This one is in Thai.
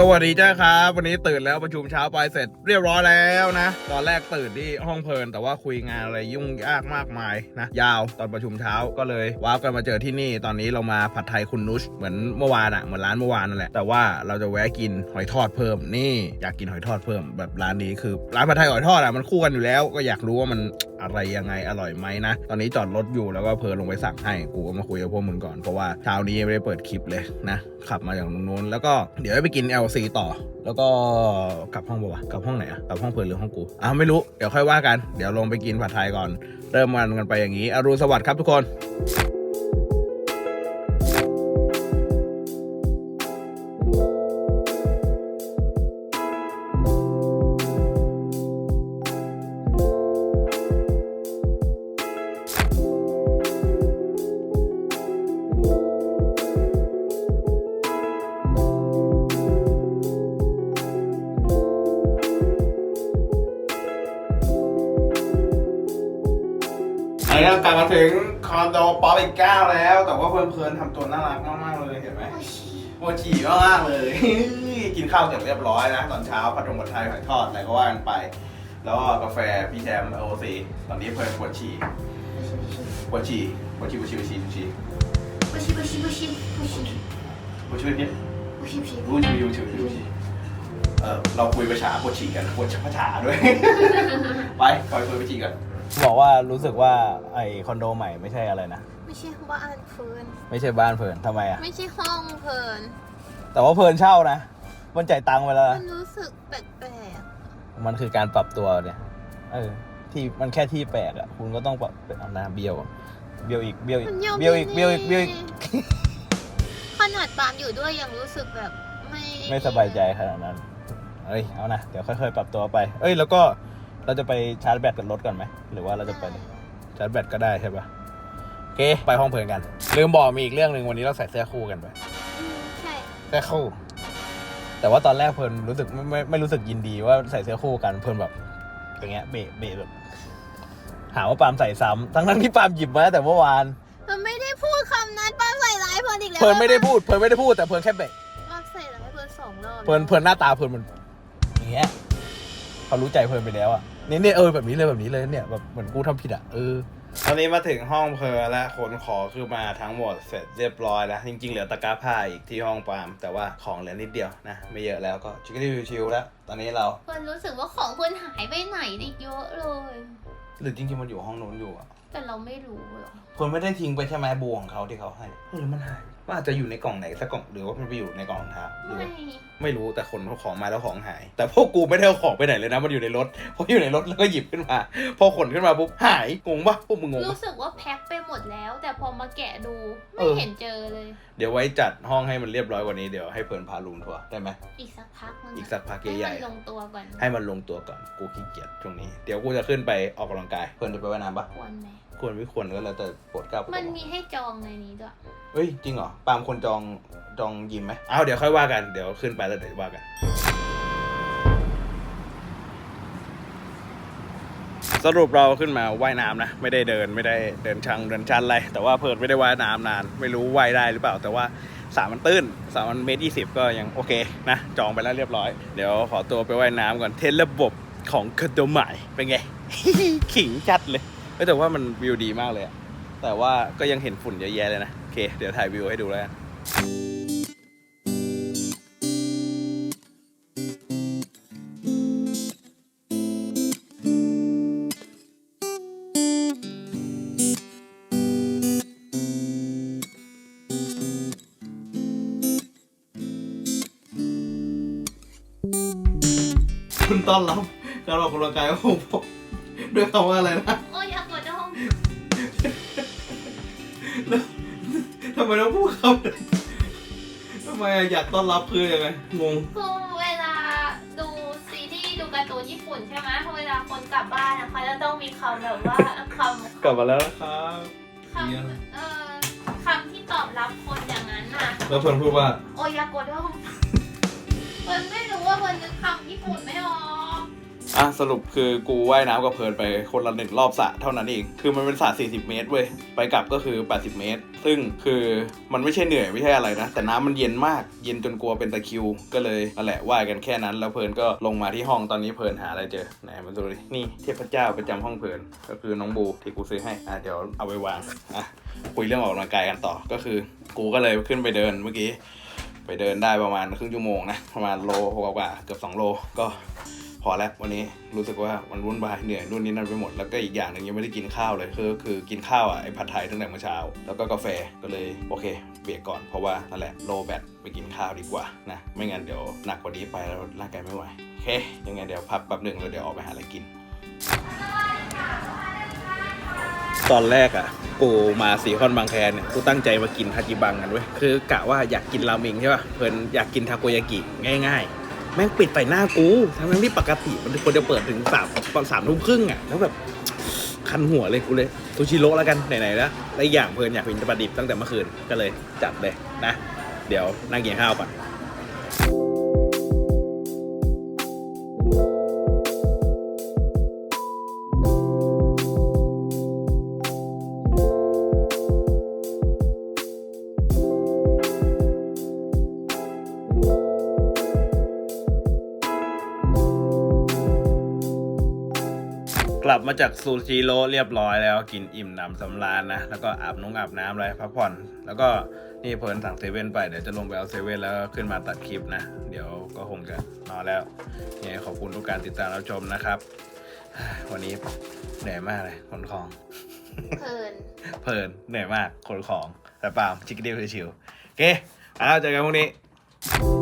สวัสดีจ้าครับ วันนี้ตื่นแล้วประชุมเช้าไปเสร็จเรียบร้อยแล้วนะ ตอนแรกตื่นที่ห้องเพลิน แต่ว่าคุยงานอะไรยุ่งยากมากมายนะ ยาวตอนประชุมเช้าก็เลยว้าร์ปกันมาเจอที่นี่ ตอนนี้เรามาผัดไทยคุณนุชเหมือนเมื่อวานอะเหมือนร้านเมื่อวานนั่นแหละแต่ว่าเราจะแวะกินหอยทอดเพิ่มนี่อยากกินหอยทอดเพิ่มแบบร้านนี้คือ ร้านผัดไทยหอยทอดอะมันคู่กันอยู่แล้ว ก็อยากรู้ว่ามัน อะไรยังไงอร่อยไหมนะ ตอนนี้จอดรถอยู่แล้วก็เพลินลงไปสั่งให้กูก็มาคุยกับพวกมึงก่อนเพราะว่าเช้านี้ยังไม่ได้เปิดคลิปเลยนะขับมาจากตรงนู้นแล้วก็เดี๋ยวไปกิน LC ต่อ แล้วก็กลับห้องปะวะกลับห้องไหนอะกลับห้องเพลินหรือห้องกูอ้าวไม่รู้เดี๋ยวค่อยว่ากัน เดี๋ยวลงไปกินผัดไทยก่อน เริ่มมันกันไปอย่างนี้อรุณสวัสดิ์ครับทุกคน นี้เรากลับมาถึงคอนโดป๊อปอีกเก้าแล้ว แต่ว่าเพลินๆทำตัวน่ารักมากๆเลยเห็นไหมโมจิมากๆเลย กินข้าวเสร็จเรียบร้อยนะ ตอนเช้าผัดผงผัดไทยหอยทอดอะไรก็ว่ากันไป แล้วก็กาแฟพี่แชมป์โอซีตอนนี้เพลินปวดฉี่ปวดฉี่ปวดฉี่ปวดฉี่ปวดฉี่ปวดฉี่ปวดฉี่ปวดฉี่ปวดฉี่ปวดฉี่ปวดฉี่ปวดฉี่ปวดฉี่ปวดฉี่ปวดฉี่ปวดฉี่ปวดฉี่ปวดฉี่ออเราคุยภาษาปวดฉี่กันปวดภาษาด้วย ไปคอยคุยภาษากัน บอกว่ารู้สึกว่าไอคอนโดใหม่ไม่ใช่อะไรนะ ไม่ใช่บ้านเพลินไม่ใช่บ้านเพลินทำไมอะ ไม่ใช่ห้องเพลินแต่ว่าเพลินเช่านะ มันจ่ายตังค์ไปแล้วมันะนรู้สึกแปลกมันคือการปรับตัวเนี่ยเออที่มันแค่ที่แปลกอะ คุณก็ต้องปรับเป็นเอาหน้าเบี้ยวอะเบี้ยวอีกเบี้ยวๆอีกมันยังเบี้ยวอีกเบี้ยวอีกเบี้ยวอีกขนาดปาล์มอยู่ด้วยยังรู้สึกแบบไม่ไม่สบายใจขนาดนั้นเอ้ยเอานะเดี๋ยวค่อยๆ ปรับตัวไป เอ้ยแล้วก็ เราจะไปชาร์จแบตกับรถก่อนไหม หรือว่าเราจะไปเลยชาร์จแบตก็ได้ใช่ปะโอเค ไปห้องเพลินกัน ลืมบอกมีอีกเรื่องหนึ่งวันนี้เราใส่เสื้อคู่กันไปอืมใช่เสื้อคู่ แต่ว่าตอนแรกเพลินรู้สึกไม่ไม่ไม่รู้สึกยินดีว่าใส่เสื้อคู่กันเพลินแบบอย่างเงี้ยเบะเบะแบบหาว่าปาล์มใส่ซ้ำทั้งทั้งๆที่ปาล์มหยิบมาตั้งแต่เมื่อวานมันไม่ได้พูดคำนั้นปาล์มใส่ร้ายเพลินอีกแล้วเพลินไม่ได้พูดเพลินไม่ได้พูดแต่เพลินแค่เบะปาล์มใส่ร้ายเพลินสองรอบเพลินเพลินหน้าตาเพลินมันอย่างเงี้ยเขารู้ใจเพลินไปแล้วอะ เนี่ยเนี่ยเออแบบนี้เลยแบบนี้เลยเนี่ยแบบเหมือนกูทำผิดอะเออตอนนี้มาถึงห้องเพลแล้วขนของคือมาทั้งหมดเสร็จเรียบร้อยแล้ว จริงๆ เหลือตะกร้าผ้าอีกที่ห้องปาล์มแต่ว่าของเหลือนิดเดียวนะ ไม่เยอะแล้วก็ชิคกี้ชิวๆแล้ว ตอนนี้เราเพลินรู้สึกว่าของเพลินหายไปไหนอีกเยอะเลย หรือจริงๆ มันอยู่ห้องนู้นอยู่อะแต่เราไม่รู้หรอกคนไม่ได้ทิ้งไปใช่ไหมบูของเขาที่เขาให้เออหรือมันหาย ว่าอาจจะอยู่ในกล่องไหนสักกล่องหรือว่ามันไปอยู่ในกล่องรองเท้าหรือไม่ว่าไม่รู้แต่คนเขาของมาแล้วของหาย แต่พวกกูไม่ได้เอาของไปไหนเลยนะมันอยู่ในรถพออยู่ในรถแล้วก็หยิบขึ้นมา พอขนขึ้นมาปุ๊บหายงงปะพวกมึงงงปะ รู้สึกว่าแพ็คไปหมดแล้ว แต่พอมาแกะดู เอไม่อ เห็นเจอเลย เดี๋ยวไว้จัดห้องให้มันเรียบร้อยกว่านี้เดี๋ยวให้เพลินพาลุงทัวร์ได้ไหมอีกสักพักนึงอีกสักพักให้ใหญ่มันๆลงตัวก่อนให้มันลงตัวก่อนกูขี้เกียจช่วงนี้เดี๋ยวกูจะขึ้นไปออกกำลังกายเพื่อนจะไปว่ายน้ำปะควรไหมควรไม่ควรก็แล้วแต่ปวดกล้าปวดมันกระมีให้จองในนี้ด้วยเฮ้ยจริงเหรอปาล์มคนจองจองยิมไหมเอาเดี๋ยวค่อยว่ากันเดี๋ยวขึ้นไปแล้วเดี๋ยวว่ากัน สรุปเราขึ้นมาว่ายน้ำนะ ไม่ได้เดินไม่ได้เดินชังเดินชันอะไรแต่ว่าเพิร์ดไม่ได้ว่ายน้ำนาน ไม่รู้ว่ายได้หรือเปล่า แต่ว่าสระมันตื้นสระมันเมตรยี่สิบก็ยังโอเคนะจองไปแล้วเรียบร้อย เดี๋ยวขอตัวไปว่ายน้ำก่อนเทสระบบของคอนโดใหม่เป็นไง ขิงจัดเลยเอ้ยแต่ว่ามันวิวดีมากเลยอะ แต่ว่าก็ยังเห็นฝุ่นเยอะแยะเลยนะ โอเค เดี๋ยวถ่ายวิวให้ดูแล้วกันคุณต้อนรับการออกกำลังกายของผมด้วยคำว่าอะไรนะ ทำไมต้องพูดคำนั้นทำไมอะอยากต้อนรับคือยังไงงง คือเวลาดูซีรีส์ดูการ์ตูนญี่ปุ่นใช่ไหมพอเวลาคนกลับบ้านนะคะจะต้องมีคำแบบว่าคำกลับมาแล้วนะครับคำเอ่อคำที่ตอบรับคนอย่างนั้นน่ะ แล้วเพื่อนพูดว่า โอยากดห้องมันไม่รู้ว่ามันนึกคำญี่ปุ่นไม่ออก อะสรุปคือกูว่ายน้ำกับเพลินไปคนละหนึ่งรอบสระเท่านั้นเอง คือมันเป็นสระ40 เมตรเว้ย ไปกลับก็คือ 80 เมตร ซึ่งคือมันไม่ใช่เหนื่อยไม่ใช่อะไรนะ แต่น้ำมันเย็นมาก เย็นจนกลัวเป็นตะคิว ก็เลยนั่นแหละว่ายกันแค่นั้น แล้วเพลินก็ลงมาที่ห้องตอนนี้เพลินหาอะไรเจอ ไหนมาดูดิ นี่เทพเจ้าประจำห้องเพลิน ก็คือน้องบูที่กูซื้อให้ อะเดี๋ยวเอาไปวาง อะคุยเรื่องออกกำลังกายกันต่อ ก็คือ กูก็เลยขึ้นไปเดินเมื่อกี้ ไปเดินได้ประมาณครึ่งชั่วโมงนะ ประมาณโลกว่าเกือบ2โล ก็ อแล้ววันนี้รู้สึกว่ามันวุ่นวายเหนื่อยนู่นนี่นั่นไปหมดแล้วก็อีกอย่างหนึ่งยังไม่ได้กินข้าวเลยคือคือกินข้าวอะไอ้ผัดไทยตั้งแต่เมื่อเช้า แล้วก็กาแฟก็เลยโอเคเบรกก่อนเพราะว่านั่นแหละโลแบตไปกินข้าวดีกว่านะไม่งั้นเดี๋ยวหนักกว่านี้ไปแล้วร่างกายไม่ไหวโอเคยังไงเดี๋ยวพักแป๊บหนึ่งแล้วเดี๋ยวออกไปหาอะไรกิน ตอนแรกอะกูมาสีคอนบางแคเนี่ยกูตั้งใจมากินทาจิบังกันเว้ยคือกะว่าอยากกินราเมงใช่ป่ะเพิ่นอยากกินทาโกยากิง่าย ๆ แม่งปิดใส่หน้ากูทั้งที่ปกติมันควรจะเปิดถึงสามตอนสามทุ่มครึ่งอะแล้วแบบคันหัวเลยกูเลยซูชิโร่แล้วกันไหนๆแล้วและอีกอย่างเพลินอยากกินปลาดิบตั้งแต่เมื่อคืนก็เลยจัดเลยนะ เดี๋ยวนั่งกินข้าวก่อน ลับมาจากซูชิโร่เรียบร้อยแล้วกินอิ่มหนำสำราญนะ แล้วก็อาบน้องอาบน้ำอะไรพักผ่อน แล้วก็นี่เพลินสั่งเซเว่นไปเดี๋ยวจะลงไปเอาเซเว่นแล้วก็ขึ้นมาตัดคลิปนะ เดี๋ยวก็คงจะนอนแล้วยังไงขอบคุณทุกการติดตามรับชมนะครับ วันนี้เหนื่อยมากเลยขนของ เพลิน เพลินเหนื่อยมากขนของแต่เปล่าชิคกี้พายชิวๆโอเคเอาเจอกันพรุ่งนี้